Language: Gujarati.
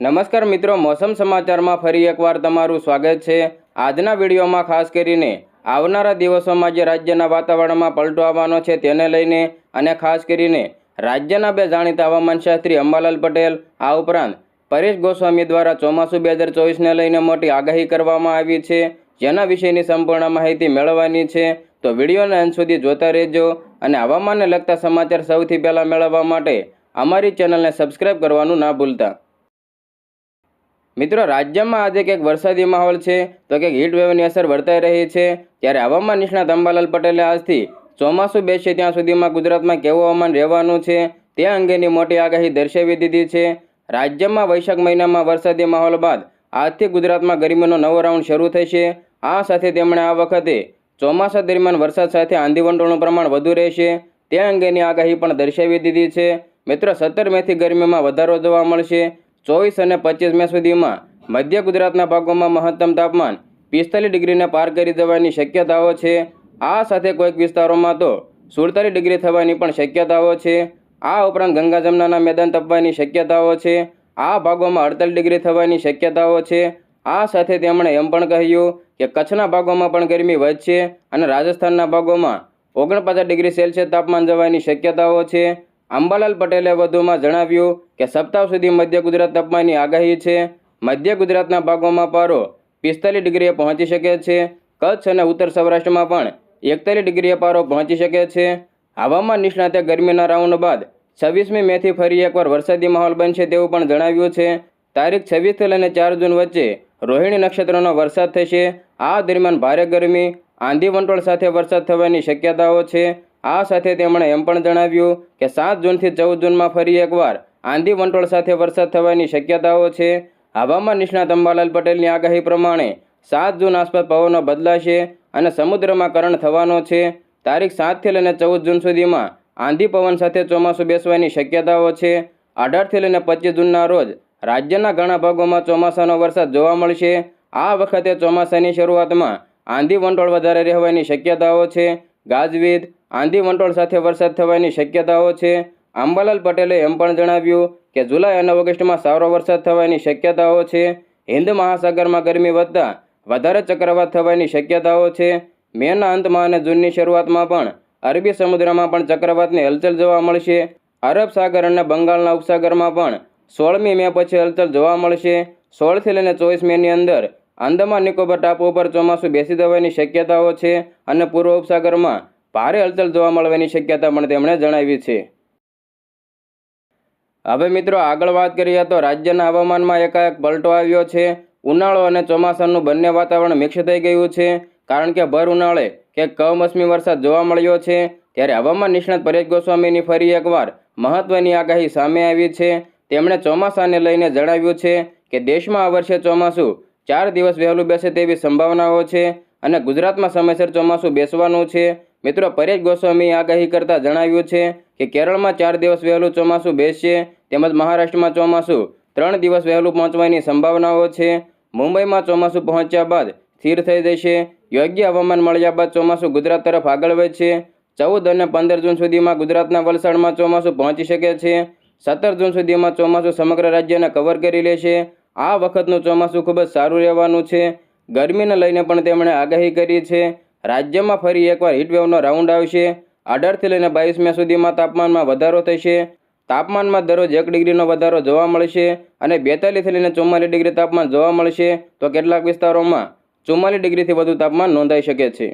નમસ્કાર મિત્રો, મોસમ સમાચારમાં ફરી એકવાર તમારું સ્વાગત છે. આજના વિડીયોમાં ખાસ કરીને આવનારા દિવસોમાં જે રાજ્યના વાતાવરણમાં પલટો આવવાનો છે તેને લઈને અને ખાસ કરીને રાજ્યના બે જાણીતા હવામાનશાસ્ત્રી અંબાલાલ પટેલ, આ ઉપરાંત પરેશ ગોસ્વામી દ્વારા ચોમાસું બે હજાર ચોવીસને લઈને મોટી આગાહી કરવામાં આવી છે. જેના વિશેની સંપૂર્ણ માહિતી મેળવવાની છે. તો વિડીયોના અંત સુધી જોતા રહેજો. અને હવામાનને લગતા સમાચાર સૌથી પહેલાં મેળવવા માટે અમારી ચેનલને સબસ્ક્રાઇબ કરવાનું ના ભૂલતા. મિત્રો, રાજ્યમાં આજે કંઈક વરસાદી માહોલ છે, તો કંઈક હીટવેવની અસર વર્તાઈ રહી છે. ત્યારે હવામાન નિષ્ણાત અંબાલાલ પટેલે આજથી ચોમાસું બેસે ત્યાં સુધીમાં ગુજરાતમાં કેવું હવામાન રહેવાનું છે, તે અંગેની મોટી આગાહી દર્શાવી દીધી છે. રાજ્યમાં વૈશાખ મહિનામાં વરસાદી માહોલ બાદ આજથી ગુજરાતમાં ગરમીનો નવો રાઉન્ડ શરૂ થશે. આ સાથે તેમણે આ વખતે ચોમાસા દરમિયાન વરસાદ સાથે આંધી વંટોળનું પ્રમાણ વધુ રહેશે. તે અંગેની આગાહી પણ દર્શાવી દીધી છે. મિત્રો, સત્તર મેથી ગરમીમાં વધારો જોવા મળશે. ચોવીસ અને પચીસ મે સુધીમાં મધ્ય ગુજરાતના ભાગોમાં મહત્તમ તાપમાન પિસ્તાલીસ ડિગ્રીને પાર કરી જવાની શક્યતાઓ છે. આ સાથે કોઈક વિસ્તારોમાં તો સુડતાલીસ ડિગ્રી થવાની પણ શક્યતાઓ છે. આ ઉપરાંત ગંગા જમનાના મેદાન તપવાની શક્યતાઓ છે. આ ભાગોમાં અડતાલીસ ડિગ્રી થવાની શક્યતાઓ છે. આ સાથે તેમણે એમ પણ કહ્યું કે કચ્છના ભાગોમાં પણ ગરમી વધશે અને રાજસ્થાનના ભાગોમાં ઓગણપચાસ ડિગ્રી સેલ્સિયસ તાપમાન જવાની શક્યતાઓ છે. અંબાલાલ પટેલે વધુમાં જણાવ્યું કે સપ્તાહ સુધી મધ્ય ગુજરાત તાપમાનની આગાહી છે. મધ્ય ગુજરાતના ભાગોમાં પારો પિસ્તાલીસ ડિગ્રીએ પહોંચી શકે છે. કચ્છ અને ઉત્તર સૌરાષ્ટ્રમાં પણ એકતાલીસ ડિગ્રીએ પારો પહોંચી શકે છે. હવામાન નિષ્ણાતે ગરમીના રાઉન્ડ બાદ છવ્વીસમી મેથી ફરી એકવાર વરસાદી માહોલ બનશે તેવું પણ જણાવ્યું છે. તારીખ છવ્વીસથી લઈને ચાર જૂન વચ્ચે રોહિણી નક્ષત્રનો વરસાદ થશે. આ દરમિયાન ભારે ગરમી, આંધી વંટોળ સાથે વરસાદ થવાની શક્યતાઓ છે. આ સાથે તેમણે એમ પણ જણાવ્યું કે સાત જૂનથી ચૌદ જૂનમાં ફરી એકવાર આંધી વંટોળ સાથે વરસાદ થવાની શક્યતાઓ છે. હવામાન નિષ્ણાત અંબાલાલ પટેલની આગાહી પ્રમાણે સાત જૂન આસપાસ પવનો બદલાશે અને સમુદ્રમાં કરણ થવાનો છે. તારીખ સાતથી લઈને ચૌદ જૂન સુધીમાં આંધી પવન સાથે ચોમાસું બેસવાની શક્યતાઓ છે. અઢારથી લઈને પચીસ જૂનના રોજ રાજ્યના ઘણા ભાગોમાં ચોમાસાનો વરસાદ જોવા મળશે. આ વખતે ચોમાસાની શરૂઆતમાં આંધી વંટોળ વધારે રહેવાની શક્યતાઓ છે. ગાજવીજ, આંધી વંટોળ સાથે વરસાદ થવાની શક્યતાઓ છે. અંબાલાલ પટેલે એમ પણ જણાવ્યું કે, જુલાઈ અને ઓગસ્ટમાં સારો વરસાદ થવાની શક્યતાઓ છે. હિન્દ મહાસાગરમાં ગરમી વધતા વધારે ચક્રવાત થવાની શક્યતાઓ છે. મેના અંતમાં અને જૂનની શરૂઆતમાં પણ અરબી સમુદ્રમાં પણ ચક્રવાતની હલચલ જોવા મળશે. અરબ સાગર અને બંગાળના ઉપસાગરમાં પણ સોળમી મે પછી હલચલ જોવા મળશે. સોળથી લઈને ચોવીસ મેની અંદર આંદામાન નિકોબાર ટાપુ ઉપર ચોમાસું બેસી જવાની શક્યતાઓ છે અને પૂર્વ ઉપસાગરમાં ભારે હલચલ જોવા મળવાની શક્યતા પણ તેમણે જણાવી છે. હવે મિત્રો આગળ વાત કરીએ તો રાજ્યના હવામાનમાં એકાએક પલટો આવ્યો છે. ઉનાળો અને ચોમાસાનું બંને વાતાવરણ મિક્સ થઈ ગયું છે. કારણ કે ભર ઉનાળે કે કમોસમી વરસાદ જોવા મળ્યો છે. ત્યારે હવામાન નિષ્ણાત પરેશ ગોસ્વામીની ફરી એકવાર મહત્વની આગાહી સામે આવી છે. તેમણે ચોમાસાને લઈને જણાવ્યું છે કે દેશમાં આ વર્ષે ચોમાસું ચાર દિવસ વહેલું બેસે તેવી સંભાવનાઓ છે અને ગુજરાતમાં સમયસર ચોમાસું બેસવાનું છે. મિત્રો, પરેશ ગોસ્વામીએ આગાહી કરતાં જણાવ્યું છે કે કેરળમાં ચાર દિવસ વહેલું ચોમાસું બેસશે, તેમજ મહારાષ્ટ્રમાં ચોમાસું ત્રણ દિવસ વહેલું પહોંચવાની સંભાવનાઓ છે. મુંબઈમાં ચોમાસું પહોંચ્યા બાદ સ્થિર થઈ જશે. યોગ્ય હવામાન મળ્યા બાદ ચોમાસું ગુજરાત તરફ આગળ વધશે. ચૌદ અને પંદર જૂન સુધીમાં ગુજરાતના વલસાડમાં ચોમાસું પહોંચી શકે છે. સત્તર જૂન સુધીમાં ચોમાસું સમગ્ર રાજ્યને કવર કરી લેશે. આ વખતનું ચોમાસું ખૂબ જ સારું રહેવાનું છે. ગરમીને લઈને પણ તેમણે આગાહી કરી છે. રાજ્યમાં ફરી એકવાર હીટવેવનો રાઉન્ડ આવશે. અઢારથી લઈને બાવીસ મે સુધીમાં તાપમાનમાં વધારો થશે. તાપમાનમાં દરરોજ એક ડિગ્રીનો વધારો જોવા મળશે અને બેતાલીસથી લઈને ચુમ્માલીસ ડિગ્રી તાપમાન જોવા મળશે. તો કેટલાક વિસ્તારોમાં ચુમ્માલીસ ડિગ્રીથી વધુ તાપમાન નોંધાઈ શકે છે.